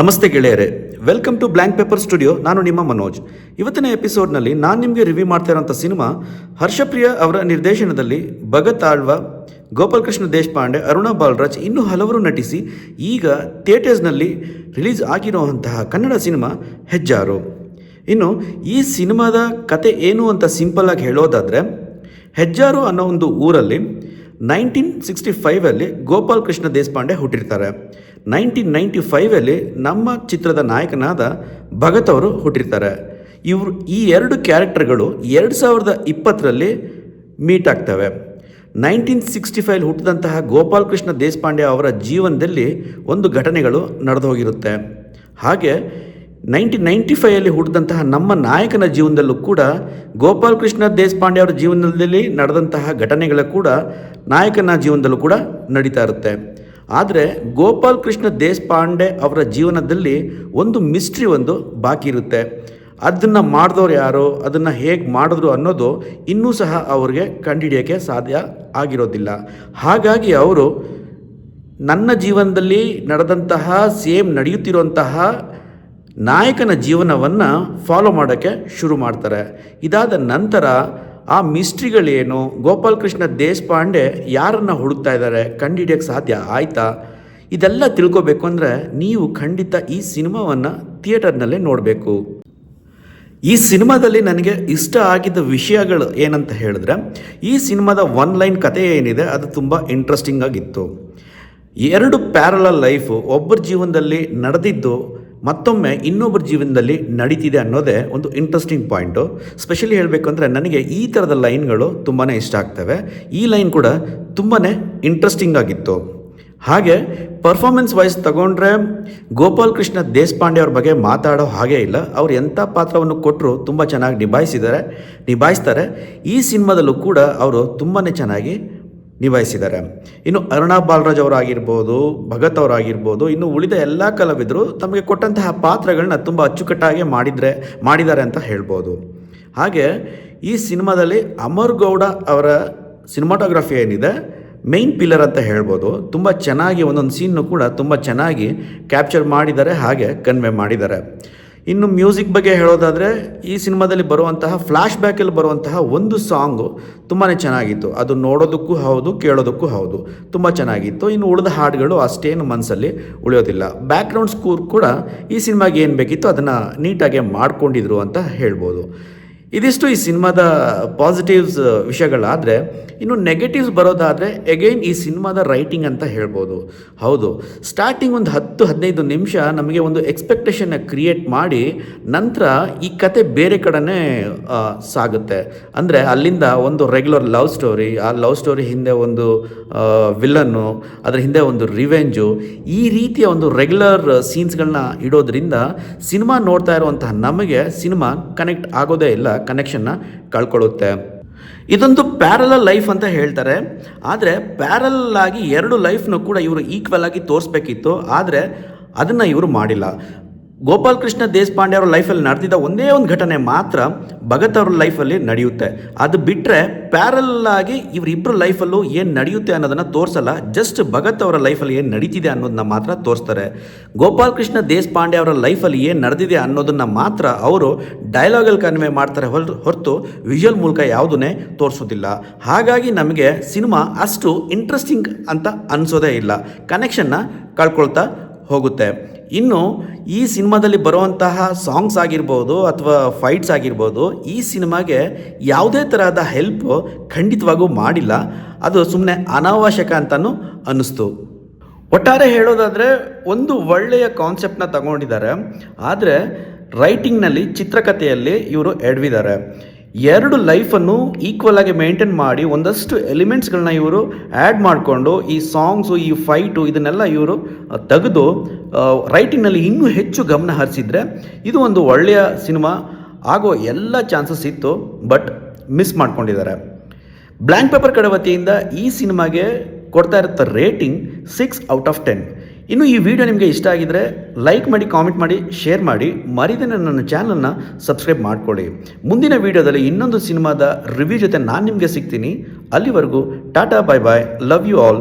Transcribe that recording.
ನಮಸ್ತೆ ಗೆಳೆಯರೆ welcome to blank paper studio ನಾನು ನಿಮ್ಮ ಮನೋಜ್. ಇವತ್ತಿನ ಎಪಿಸೋಡ್ನಲ್ಲಿ ನಾನು ನಿಮಗೆ ರಿವ್ಯೂ ಮಾಡ್ತಾ ಇರೋಂಥ ಸಿನಿಮಾ ಹರ್ಷಪ್ರಿಯ ಅವರ ನಿರ್ದೇಶನದಲ್ಲಿ ಭಗತ್ ಆಳ್ವ ಗೋಪಾಲಕೃಷ್ಣ ದೇಶಪಾಂಡೆ, ಅರುಣ ಬಾಲರಾಜ್ ಇನ್ನೂ ಹಲವರು ನಟಿಸಿ ಈಗ ಥಿಯೇಟರ್ಸ್ನಲ್ಲಿ ರಿಲೀಸ್ ಆಗಿರುವಂತಹ ಕನ್ನಡ ಸಿನಿಮಾ ಹೆಜ್ಜಾರು. ಇನ್ನು ಈ ಸಿನಿಮಾದ ಕತೆ ಏನು ಅಂತ ಸಿಂಪಲ್ಲಾಗಿ ಹೇಳೋದಾದರೆ, ಹೆಜ್ಜಾರು ಅನ್ನೋ ಒಂದು ಊರಲ್ಲಿ ನೈನ್ಟೀನ್ ಸಿಕ್ಸ್ಟಿ ಫೈವಲ್ಲಿ ಗೋಪಾಲ್ ಕೃಷ್ಣ ದೇಶಪಾಂಡೆ ಹುಟ್ಟಿರ್ತಾರೆ. ನೈನ್ಟೀನ್ ನೈಂಟಿ ಫೈವಲ್ಲಿ ನಮ್ಮ ಚಿತ್ರದ ನಾಯಕನಾದ ಭಗತ್ ಅವರು ಹುಟ್ಟಿರ್ತಾರೆ. ಇವರು ಈ ಎರಡು ಕ್ಯಾರೆಕ್ಟರ್ಗಳು ಎರಡು ಸಾವಿರದ ಇಪ್ಪತ್ತರಲ್ಲಿ ಮೀಟ್ ಆಗ್ತವೆ. ನೈನ್ಟೀನ್ ಸಿಕ್ಸ್ಟಿ ಫೈವ್ ಹುಟ್ಟಿದಂತಹ ಗೋಪಾಲಕೃಷ್ಣ ದೇಶಪಾಂಡೆ ಅವರ ಜೀವನದಲ್ಲಿ ಒಂದು ಘಟನೆಗಳು ನಡೆದು ಹೋಗಿರುತ್ತೆ ಹಾಗೆ ನೈನ್ಟೀನ್ ನೈಂಟಿ ಫೈವಲ್ಲಿ ಹುಟ್ಟಿದಂತಹ ನಮ್ಮ ನಾಯಕನ ಜೀವನದಲ್ಲೂ ಕೂಡ ಗೋಪಾಲಕೃಷ್ಣ ದೇಶಪಾಂಡೆ ಅವರ ಜೀವನದಲ್ಲಿ ನಡೆದಂತಹ ಘಟನೆಗಳ ಕೂಡ ನಾಯಕನ ಜೀವನದಲ್ಲೂ ಕೂಡ ನಡೀತಾ ಇರುತ್ತೆ. ಆದರೆ ಗೋಪಾಲ್ ಕೃಷ್ಣ ದೇಶಪಾಂಡೆ ಅವರ ಜೀವನದಲ್ಲಿ ಒಂದು ಮಿಸ್ಟ್ರಿ ಒಂದು ಬಾಕಿ ಇರುತ್ತೆ. ಅದನ್ನು ಮಾಡಿದವ್ರು ಯಾರು, ಅದನ್ನು ಹೇಗೆ ಮಾಡಿದ್ರು ಅನ್ನೋದು ಇನ್ನೂ ಸಹ ಅವ್ರಿಗೆ ಕಂಡುಹಿಡಿಯೋಕ್ಕೆ ಸಾಧ್ಯ ಆಗಿರೋದಿಲ್ಲ. ಹಾಗಾಗಿ ಅವರು ನನ್ನ ಜೀವನದಲ್ಲಿ ನಡೆದಂತಹ ಸೇಮ್ ನಡೆಯುತ್ತಿರುವಂತಹ ನಾಯಕನ ಜೀವನವನ್ನು ಫಾಲೋ ಮಾಡೋಕ್ಕೆ ಶುರು ಮಾಡ್ತಾರೆ. ಇದಾದ ನಂತರ ಆ ಮಿಸ್ಟ್ರಿಗಳೇನು? ಗೋಪಾಲಕೃಷ್ಣ ದೇಶಪಾಂಡೆ ಯಾರನ್ನು ಹುಡುಕ್ತಾ ಇದ್ದಾರೆ? ಕಂಡುಹಿಡಿಯೋಕ್ಕೆ ಸಾಧ್ಯ ಆಯಿತಾ? ಇದೆಲ್ಲ ತಿಳ್ಕೊಬೇಕು ಅಂದರೆ ನೀವು ಖಂಡಿತ ಈ ಸಿನಿಮಾವನ್ನು ಥಿಯೇಟರ್ನಲ್ಲೇ ನೋಡಬೇಕು. ಈ ಸಿನಿಮಾದಲ್ಲಿ ನನಗೆ ಇಷ್ಟ ಆಗಿದ್ದ ವಿಷಯಗಳು ಏನಂತ ಹೇಳಿದ್ರೆ, ಈ ಸಿನಿಮಾದ ಒನ್ ಲೈನ್ ಕತೆ ಏನಿದೆ, ಅದು ತುಂಬ ಇಂಟ್ರೆಸ್ಟಿಂಗ್ ಆಗಿತ್ತು. ಎರಡು ಪ್ಯಾರಲ ಲೈಫು, ಒಬ್ಬರ ಜೀವನದಲ್ಲಿ ನಡೆದಿದ್ದು ಮತ್ತೊಮ್ಮೆ ಇನ್ನೊಬ್ಬರ ಜೀವನದಲ್ಲಿ ನಡೀತಿದೆ ಅನ್ನೋದೇ ಒಂದು ಇಂಟ್ರೆಸ್ಟಿಂಗ್ ಪಾಯಿಂಟು ಸ್ಪೆಷಲಿ ಹೇಳಬೇಕು ಅಂದರೆ ನನಗೆ ಈ ಥರದ ಲೈನ್ಗಳು ತುಂಬಾ ಇಷ್ಟ ಆಗ್ತವೆ. ಈ ಲೈನ್ ಕೂಡ ತುಂಬಾ ಇಂಟ್ರೆಸ್ಟಿಂಗ್ ಆಗಿತ್ತು. ಹಾಗೆ ಪರ್ಫಾರ್ಮೆನ್ಸ್ ವೈಸ್ ತಗೊಂಡ್ರೆ ಗೋಪಾಲ್ ಕೃಷ್ಣ ದೇಶಪಾಂಡೆ ಅವ್ರ ಬಗ್ಗೆ ಮಾತಾಡೋ ಹಾಗೆ ಇಲ್ಲ. ಅವ್ರು ಎಂಥ ಪಾತ್ರವನ್ನು ಕೊಟ್ಟರು ತುಂಬ ಚೆನ್ನಾಗಿ ನಿಭಾಯಿಸಿದ್ದಾರೆ, ನಿಭಾಯಿಸ್ತಾರೆ. ಈ ಸಿನಿಮಾದಲ್ಲೂ ಕೂಡ ಅವರು ತುಂಬಾ ಚೆನ್ನಾಗಿ ನಿಭಾಯಿಸಿದ್ದಾರೆ. ಇನ್ನು ಅರುಣಾ ಬಾಲರಾಜ್ ಅವರಾಗಿರ್ಬೋದು, ಭಗತ್ ಅವರಾಗಿರ್ಬೋದು, ಇನ್ನು ಉಳಿದ ಎಲ್ಲ ಕಲಾವಿದರು ತಮಗೆ ಕೊಟ್ಟಂತಹ ಪಾತ್ರಗಳನ್ನ ತುಂಬ ಅಚ್ಚುಕಟ್ಟಾಗಿ ಮಾಡಿದರೆ, ಮಾಡಿದ್ದಾರೆ ಅಂತ ಹೇಳ್ಬೋದು. ಹಾಗೆ ಈ ಸಿನಿಮಾದಲ್ಲಿ ಅಮರ್ ಗೌಡ ಅವರ ಸಿನಿಮಾಟೋಗ್ರಫಿ ಏನಿದೆ ಮೇನ್ ಪಿಲ್ಲರ್ ಅಂತ ಹೇಳ್ಬೋದು. ತುಂಬ ಚೆನ್ನಾಗಿ ಒಂದೊಂದು ಸೀನ್ನು ಕೂಡ ತುಂಬ ಚೆನ್ನಾಗಿ ಕ್ಯಾಪ್ಚರ್ ಮಾಡಿದ್ದಾರೆ, ಹಾಗೆ ಕನ್ವೆ ಮಾಡಿದ್ದಾರೆ. ಇನ್ನು ಮ್ಯೂಸಿಕ್ ಬಗ್ಗೆ ಹೇಳೋದಾದರೆ ಈ ಸಿನಿಮಾದಲ್ಲಿ ಬರುವಂತಹ ಫ್ಲ್ಯಾಶ್ ಬ್ಯಾಕಲ್ಲಿ ಬರುವಂತಹ ಒಂದು ಸಾಂಗು ತುಂಬಾ ಚೆನ್ನಾಗಿತ್ತು. ಅದು ನೋಡೋದಕ್ಕೂ ಹೌದು, ಕೇಳೋದಕ್ಕೂ ಹೌದು. ತುಂಬ ಚೆನ್ನಾಗಿತ್ತು. ಇನ್ನು ಉಳಿದ ಹಾಡುಗಳು ಅಷ್ಟೇನು ಮನಸ್ಸಲ್ಲಿ ಉಳಿಯೋದಿಲ್ಲ. ಬ್ಯಾಕ್ಗ್ರೌಂಡ್ ಸ್ಕೋರ್ ಕೂಡ ಈ ಸಿನಿಮಾಗೆ ಏನು ಬೇಕಿತ್ತು ಅದನ್ನು ನೀಟಾಗಿ ಮಾಡಿಕೊಂಡಿದ್ರು ಅಂತ ಹೇಳ್ಬೋದು. ಇದಿಷ್ಟು ಈ ಸಿನಿಮಾದ ಪಾಸಿಟಿವ್ಸ್ ವಿಷಯಗಳಾದರೆ, ಇನ್ನು ನೆಗೆಟಿವ್ಸ್ ಬರೋದಾದರೆ ಎಗೈನ್ ಈ ಸಿನಿಮಾದ ರೈಟಿಂಗ್ ಅಂತ ಹೇಳ್ಬೋದು. ಹೌದು. ಸ್ಟಾರ್ಟಿಂಗ್ ಒಂದು ಹತ್ತು, ಹದಿನೈದು ನಿಮಿಷ ನಮಗೆ ಒಂದು ಎಕ್ಸ್ಪೆಕ್ಟೇಷನ್ನ ಕ್ರಿಯೇಟ್ ಮಾಡಿ, ನಂತರ ಈ ಕತೆ ಬೇರೆ ಕಡೆನೇ ಸಾಗುತ್ತೆ. ಅಂದರೆ ಅಲ್ಲಿಂದ ಒಂದು ರೆಗ್ಯುಲರ್ ಲವ್ ಸ್ಟೋರಿ ಆ ಲವ್ ಸ್ಟೋರಿ ಹಿಂದೆ ಒಂದು ವಿಲನ್ನು ಅದರ ಹಿಂದೆ ಒಂದು ರಿವೆಂಜು ಈ ರೀತಿಯ ಒಂದು ರೆಗ್ಯುಲರ್ ಸೀನ್ಸ್ಗಳನ್ನ ಇಡೋದ್ರಿಂದ, ಸಿನಿಮಾ ನೋಡ್ತಾ ಇರುವಂತಹ ನಮಗೆ ಸಿನಿಮಾ ಕನೆಕ್ಟ್ ಆಗೋದೇ ಇಲ್ಲ. ಕನೆಕ್ಷನ್ನ ಕಳ್ಕೊಳ್ಳುತ್ತೆ ಇದೊಂದು ಪ್ಯಾರಲ ಲೈಫ್ ಅಂತ ಹೇಳ್ತಾರೆ. ಆದರೆ ಪ್ಯಾರಲ್ ಆಗಿ ಎರಡು ಲೈಫ್ನ ಕೂಡ ಇವರು ಈಕ್ವಲ್ ಆಗಿ ತೋರಿಸ್ಬೇಕಿತ್ತು. ಆದರೆ ಅದನ್ನು ಇವರು ಮಾಡಿಲ್ಲ. ಗೋಪಾಲ್ ಕೃಷ್ಣ ದೇಶಪಾಂಡೆ ಅವರ ಲೈಫಲ್ಲಿ ನಡೆದಿದ್ದ ಒಂದೇ ಒಂದು ಘಟನೆ ಮಾತ್ರ ಭಗತ್ ಅವ್ರ ಲೈಫಲ್ಲಿ ನಡೆಯುತ್ತೆ. ಅದು ಬಿಟ್ಟರೆ ಪ್ಯಾರಲ್ ಆಗಿ ಇವರಿಬ್ಬರು ಲೈಫಲ್ಲೂ ಏನು ನಡೆಯುತ್ತೆ ಅನ್ನೋದನ್ನು ತೋರಿಸಲ್ಲ. ಜಸ್ಟ್ ಭಗತ್ ಅವರ ಲೈಫಲ್ಲಿ ಏನು ನಡೀತಿದೆ ಅನ್ನೋದನ್ನ ಮಾತ್ರ ತೋರಿಸ್ತಾರೆ. ಗೋಪಾಲ್ ಕೃಷ್ಣ ದೇಶಪಾಂಡೆ ಅವರ ಲೈಫಲ್ಲಿ ಏನು ನಡೆದಿದೆ ಅನ್ನೋದನ್ನು ಮಾತ್ರ ಅವರು ಡೈಲಾಗಲ್ಲಿ ಕನ್ವೆ ಮಾಡ್ತಾರೆ ಹೊರ ಹೊರತು ವಿಜುವಲ್ ಮೂಲಕ ಯಾವುದನ್ನೇ ತೋರಿಸೋದಿಲ್ಲ. ಹಾಗಾಗಿ ನಮಗೆ ಸಿನಿಮಾ ಅಷ್ಟು ಇಂಟ್ರೆಸ್ಟಿಂಗ್ ಅಂತ ಅನಿಸೋದೇ ಇಲ್ಲ. ಕನೆಕ್ಷನ್ನ ಕಳ್ಕೊಳ್ತಾ ಹೋಗುತ್ತೆ. ಇನ್ನು ಈ ಸಿನಿಮಾದಲ್ಲಿ ಬರುವಂತಹ ಸಾಂಗ್ಸ್ ಆಗಿರ್ಬೋದು ಅಥವಾ ಫೈಟ್ಸ್ ಆಗಿರ್ಬೋದು, ಈ ಸಿನಿಮಾಗೆ ಯಾವುದೇ ತರಹದ ಹೆಲ್ಪ್ ಖಂಡಿತವಾಗೂ ಮಾಡಿಲ್ಲ. ಅದು ಸುಮ್ಮನೆ ಅನಾವಶ್ಯಕ ಅಂತಲೂ ಅನ್ನಿಸ್ತು. ಒಟ್ಟಾರೆ ಹೇಳೋದಾದರೆ, ಒಂದು ಒಳ್ಳೆಯ ಕಾನ್ಸೆಪ್ಟನ್ನ ತಗೊಂಡಿದ್ದಾರೆ. ಆದರೆ ರೈಟಿಂಗ್ನಲ್ಲಿ ಚಿತ್ರಕಥೆಯಲ್ಲಿ ಇವರು ಎಡವಿದ್ದಾರೆ. ಎರಡು ಲೈಫನ್ನು ಈಕ್ವಲ್ ಆಗಿ ಮೇಂಟೈನ್ ಮಾಡಿ ಒಂದಷ್ಟು ಎಲಿಮೆಂಟ್ಸ್ಗಳನ್ನ ಇವರು ಆ್ಯಡ್ ಮಾಡಿಕೊಂಡು ಈ ಸಾಂಗ್ಸು ಈ ಫೈಟು ಇದನ್ನೆಲ್ಲ ಇವರು ತೆಗೆದು ರೈಟಿಂಗ್ನಲ್ಲಿ ಇನ್ನೂ ಹೆಚ್ಚು ಗಮನ ಹರಿಸಿದ್ರೆ ಇದು ಒಂದು ಒಳ್ಳೆಯ ಸಿನಿಮಾ ಆಗೋ ಎಲ್ಲ ಚಾನ್ಸಸ್ ಇತ್ತು ಬಟ್ ಮಿಸ್ ಮಾಡ್ಕೊಂಡಿದ್ದಾರೆ. ಬ್ಲ್ಯಾಂಕ್ ಪೇಪರ್ ಕಡೆ ವತಿಯಿಂದ ಈ ಸಿನಿಮಾಗೆ ಕೊಡ್ತಾ ಇರುತ್ತ rating six out of ten ಇನ್ನು ಈ ವಿಡಿಯೋ ನಿಮಗೆ ಇಷ್ಟ ಆಗಿದ್ರೆ ಲೈಕ್ ಮಾಡಿ ಕಾಮೆಂಟ್ ಮಾಡಿ ಶೇರ್ ಮಾಡಿ. ಮರಿದೇ ನನ್ನ ಚಾನಲ್ನ ಸಬ್ಸ್ಕ್ರೈಬ್ ಮಾಡ್ಕೊಳ್ಳಿ. ಮುಂದಿನ ವಿಡಿಯೋದಲ್ಲಿ ಇನ್ನೊಂದು ಸಿನಿಮಾದ ರಿವ್ಯೂ ಜೊತೆ ನಾನು ನಿಮಗೆ ಸಿಗ್ತೀನಿ. ಅಲ್ಲಿವರೆಗೂ tata bye bye love you all